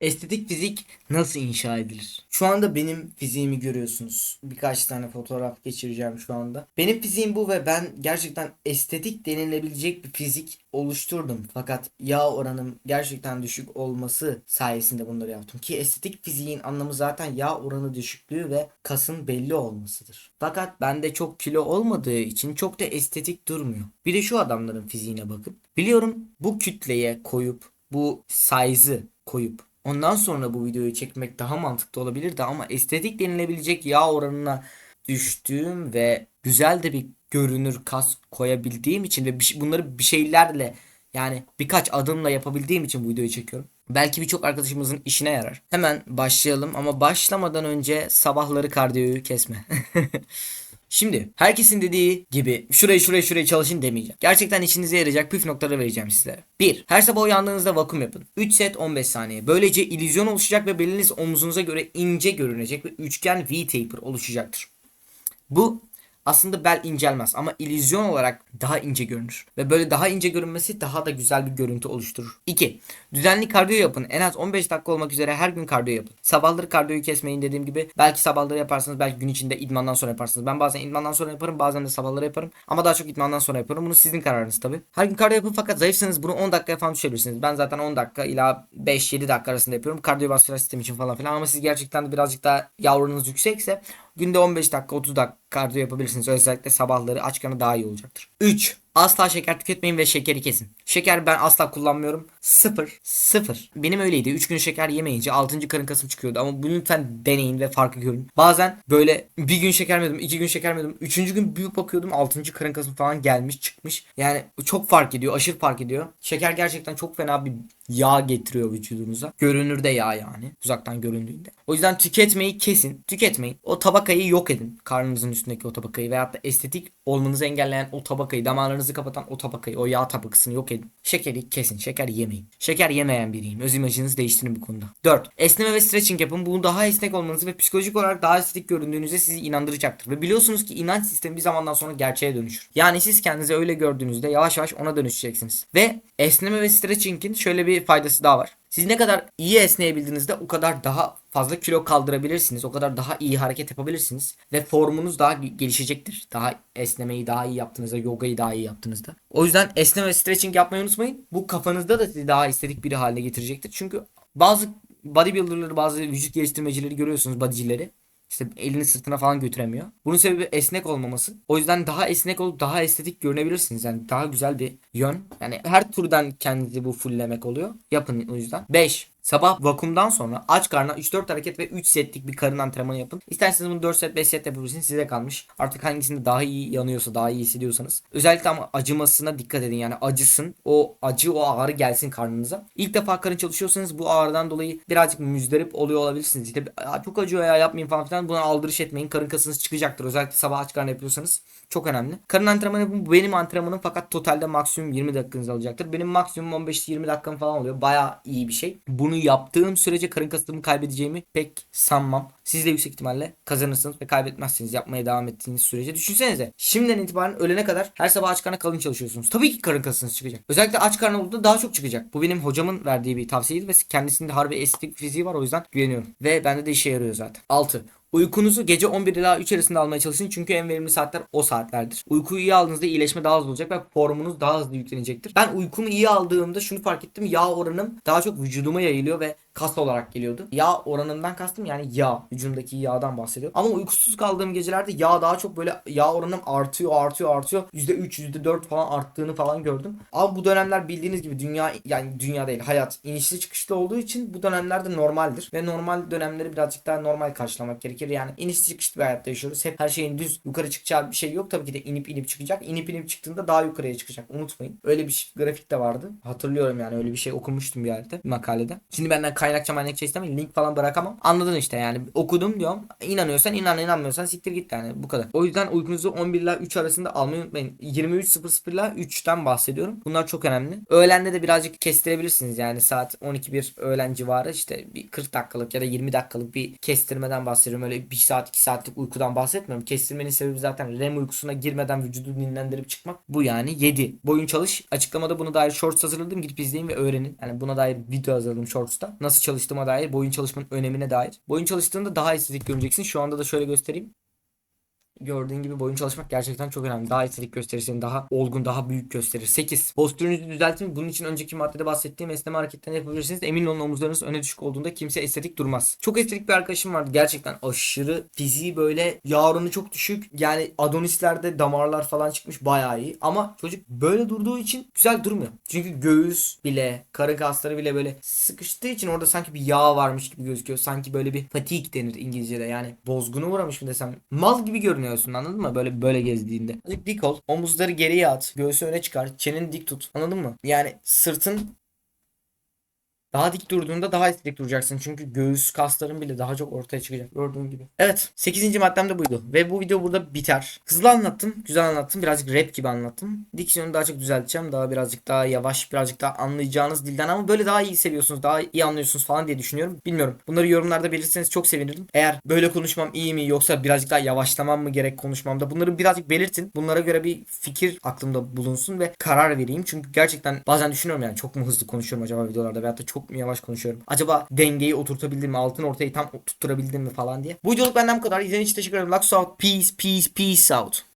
Estetik fizik nasıl inşa edilir? Şu anda benim fiziğimi görüyorsunuz. Birkaç tane fotoğraf geçireceğim şu anda. Benim fiziğim bu ve ben gerçekten estetik denilebilecek bir fizik oluşturdum. Fakat yağ oranım gerçekten düşük olması sayesinde bunları yaptım. Ki estetik fiziğin anlamı zaten yağ oranı düşüklüğü ve kasın belli olmasıdır. Fakat bende çok kilo olmadığı için çok da estetik durmuyor. Bir de şu adamların fiziğine bakın. Biliyorum bu kütleye koyup bu size'ı koyup Ondan sonra bu videoyu çekmek daha mantıklı olabilirdi ama estetik denilebilecek yağ oranına düştüğüm ve güzel de bir görünür kas koyabildiğim için ve şey- bunları bir şeylerle yani birkaç adımla yapabildiğim için bu videoyu çekiyorum. Belki birçok arkadaşımızın işine yarar. Hemen başlayalım ama başlamadan önce sabahları kardiyoyu kesme. Şimdi herkesin dediği gibi şurayı şurayı şurayı çalışın demeyeceğim. Gerçekten işinize yarayacak püf noktaları vereceğim sizlere. 1. Her sabah uyandığınızda vakum yapın. 3 set 15 saniye. Böylece illüzyon oluşacak ve beliniz omuzunuza göre ince görünecek ve üçgen V-taper oluşacaktır. Bu aslında bel incelmez ama illüzyon olarak daha ince görünür. Ve böyle daha ince görünmesi daha da güzel bir görüntü oluşturur. 2. Düzenli kardiyo yapın. En az 15 dakika olmak üzere her gün kardiyo yapın. Sabahları kardiyoyu kesmeyin dediğim gibi. Belki sabahları yaparsınız belki gün içinde idmandan sonra yaparsınız. Ben bazen idmandan sonra yaparım bazen de sabahları yaparım. Ama daha çok idmandan sonra yaparım. Bunu sizin kararınız tabi. Her gün kardiyo yapın fakat zayıfsanız bunu 10 dakikaya falan düşebilirsiniz. Ben zaten 10 dakika ila 5-7 dakika arasında yapıyorum. Kardiyovasküler sistem için falan filan. Ama siz gerçekten de birazcık daha yavrunuz yüksekse günde 15 dakika 30 dakika kardiyo yapabilirsiniz. Özellikle sabahları aç daha iyi olacaktır. 3. Asla şeker tüketmeyin ve şekeri kesin. Şeker ben asla kullanmıyorum. Sıfır. Sıfır. Benim öyleydi. 3 gün şeker yemeyince 6. karın kasım çıkıyordu. Ama bunu lütfen deneyin ve farkı görün. Bazen böyle bir gün şeker yemedim, 2 gün şeker yemedim. 3. gün büyük bakıyordum 6. karın kasım falan gelmiş çıkmış. Yani çok fark ediyor. Aşırı fark ediyor. Şeker gerçekten çok fena bir yağ getiriyor vücudunuza. Görünürde yağ yani. Uzaktan göründüğünde. O yüzden tüketmeyi kesin. Tüketmeyin. O tabakayı yok edin. Karnınızın üstündeki o tabakayı. Veyahut da estetik olmanızı engelleyen o tabakayı. Damarlarınızı kapatan o tabakayı. O yağ tabakasını yok edin. Şekeri kesin. Şeker yemeyin. Şeker yemeyen biriyim. Öz imajınızı değiştirin bu konuda. 4. Esneme ve stretching yapın. Bu daha esnek olmanızı ve psikolojik olarak daha estetik göründüğünüzde sizi inandıracaktır. Ve biliyorsunuz ki inanç sistemi bir zamandan sonra gerçeğe dönüşür. Yani siz kendinizi öyle gördüğünüzde yavaş yavaş ona dönüşeceksiniz. Ve esneme ve stretching'in şöyle bir faydası daha var. Siz ne kadar iyi esneyebildiğinizde o kadar daha fazla kilo kaldırabilirsiniz. O kadar daha iyi hareket yapabilirsiniz. Ve formunuz daha ge- gelişecektir. Daha esnemeyi daha iyi yaptığınızda, yogayı daha iyi yaptığınızda. O yüzden esneme ve stretching yapmayı unutmayın. Bu kafanızda da sizi daha estetik biri haline getirecektir. Çünkü bazı bodybuilder'ları, bazı vücut geliştirmecileri görüyorsunuz, bodycileri. İşte elini sırtına falan götüremiyor. Bunun sebebi esnek olmaması. O yüzden daha esnek olup daha estetik görünebilirsiniz. Yani daha güzel bir yön. Yani her türden kendinizi bu fulllemek oluyor. Yapın o yüzden. 5. Sabah vakumdan sonra aç karnına 3-4 hareket ve 3 setlik bir karın antrenmanı yapın. İsterseniz bunu 4 set 5 set yapabilirsiniz. Size kalmış. Artık hangisinde daha iyi yanıyorsa daha iyi hissediyorsanız. Özellikle ama acımasına dikkat edin. Yani acısın. O acı o ağrı gelsin karnınıza. İlk defa karın çalışıyorsanız bu ağrıdan dolayı birazcık müzdarip oluyor olabilirsiniz. İşte "Aa, çok acıyor ya yapmayın falan filan. Buna aldırış etmeyin. Karın kasınız çıkacaktır. Özellikle sabah aç karnı yapıyorsanız. Çok önemli. Karın antrenmanı. Bu benim antrenmanım fakat totalde maksimum 20 dakikanızı alacaktır. Benim maksimum 15-20 dakikam falan oluyor. Baya iyi bir şey. Bunu yaptığım sürece karın kasımı kaybedeceğimi pek sanmam. Siz de yüksek ihtimalle kazanırsınız ve kaybetmezsiniz yapmaya devam ettiğiniz sürece. Düşünsenize şimdiden itibaren ölene kadar her sabah aç karnına kalın çalışıyorsunuz. Tabii ki karın kasınız çıkacak. Özellikle aç karnı olduğunda daha çok çıkacak. Bu benim hocamın verdiği bir tavsiyeydi ve kendisinde harbi estetik fiziği var o yüzden güveniyorum. Ve bende de işe yarıyor zaten. 6. Uykunuzu gece 11 ila 3 arasında almaya çalışın çünkü en verimli saatler o saatlerdir. Uykuyu iyi aldığınızda iyileşme daha hızlı olacak ve formunuz daha hızlı yüklenecektir. Ben uykumu iyi aldığımda şunu fark ettim. Yağ oranım daha çok vücuduma yayılıyor ve kas olarak geliyordu. Yağ oranından kastım yani yağ. Vücudumdaki yağdan bahsediyorum. Ama uykusuz kaldığım gecelerde yağ daha çok böyle yağ oranım artıyor artıyor artıyor. %3 %4 falan arttığını falan gördüm. Ama bu dönemler bildiğiniz gibi dünya yani dünya değil hayat inişli çıkışlı olduğu için bu dönemlerde normaldir. Ve normal dönemleri birazcık daha normal karşılamak gerekir. Yani inişli çıkışlı bir hayatta yaşıyoruz. Hep her şeyin düz yukarı çıkacağı bir şey yok. Tabii ki de inip inip çıkacak. İnip inip çıktığında daha yukarıya çıkacak. Unutmayın. Öyle bir şey- grafik de vardı. Hatırlıyorum yani öyle bir şey okumuştum bir yerde. Makalede. Şimdi benden kaynakça maynakça istemeyin. Link falan bırakamam. Anladın işte yani. Okudum diyorum. İnanıyorsan inan inanmıyorsan siktir git yani. Bu kadar. O yüzden uykunuzu 11 ile 3 arasında almayı unutmayın. 23.00 ile 3'ten bahsediyorum. Bunlar çok önemli. Öğlende de birazcık kestirebilirsiniz. Yani saat 12-1 öğlen civarı işte bir 40 dakikalık ya da 20 dakikalık bir kestirmeden bahsediyorum. Öyle 1 saat 2 saatlik uykudan bahsetmiyorum. Kestirmenin sebebi zaten REM uykusuna girmeden vücudu dinlendirip çıkmak. Bu yani 7. Boyun çalış. Açıklamada buna dair shorts hazırladım. Gidip izleyin ve öğrenin. Yani buna dair video hazırladım shorts'ta. Nasıl nasıl çalıştığıma dair, boyun çalışmanın önemine dair. Boyun çalıştığında daha estetik göreceksin. Şu anda da şöyle göstereyim. Gördüğün gibi boyun çalışmak gerçekten çok önemli. Daha estetik gösterir seni, daha olgun, daha büyük gösterir. 8. Postürünüzü düzeltin. Bunun için önceki maddede bahsettiğim esneme hareketlerini yapabilirsiniz. Emin olun omuzlarınız öne düşük olduğunda kimse estetik durmaz. Çok estetik bir arkadaşım vardı. Gerçekten aşırı fiziği böyle yağ oranı çok düşük. Yani adonislerde damarlar falan çıkmış bayağı iyi. Ama çocuk böyle durduğu için güzel durmuyor. Çünkü göğüs bile, karın kasları bile böyle sıkıştığı için orada sanki bir yağ varmış gibi gözüküyor. Sanki böyle bir fatigue denir İngilizce'de. Yani bozguna uğramış mı desem. Mal gibi görünüyorsun anladın mı? Böyle böyle gezdiğinde. Dik ol. Omuzları geriye at. Göğsü öne çıkar. Çeneni dik tut. Anladın mı? Yani sırtın daha dik durduğunda daha estetik duracaksın. Çünkü göğüs kasların bile daha çok ortaya çıkacak. Gördüğün gibi. Evet. 8. maddem de buydu. Ve bu video burada biter. Hızlı anlattım. Güzel anlattım. Birazcık rap gibi anlattım. Diksiyonu daha çok düzelteceğim. Daha birazcık daha yavaş. Birazcık daha anlayacağınız dilden ama böyle daha iyi seviyorsunuz. Daha iyi anlıyorsunuz falan diye düşünüyorum. Bilmiyorum. Bunları yorumlarda belirtirseniz çok sevinirim. Eğer böyle konuşmam iyi mi yoksa birazcık daha yavaşlamam mı gerek konuşmamda bunları birazcık belirtin. Bunlara göre bir fikir aklımda bulunsun ve karar vereyim. Çünkü gerçekten bazen düşünüyorum yani çok mu hızlı konuşuyorum acaba videolarda veyahut da çok mu yavaş konuşuyorum. Acaba dengeyi oturtabildim mi? Altın ortayı tam tutturabildim mi falan diye. Bu videoluk benden bu kadar. İzlediğiniz için teşekkür ederim. Lux out. Peace, peace, peace out.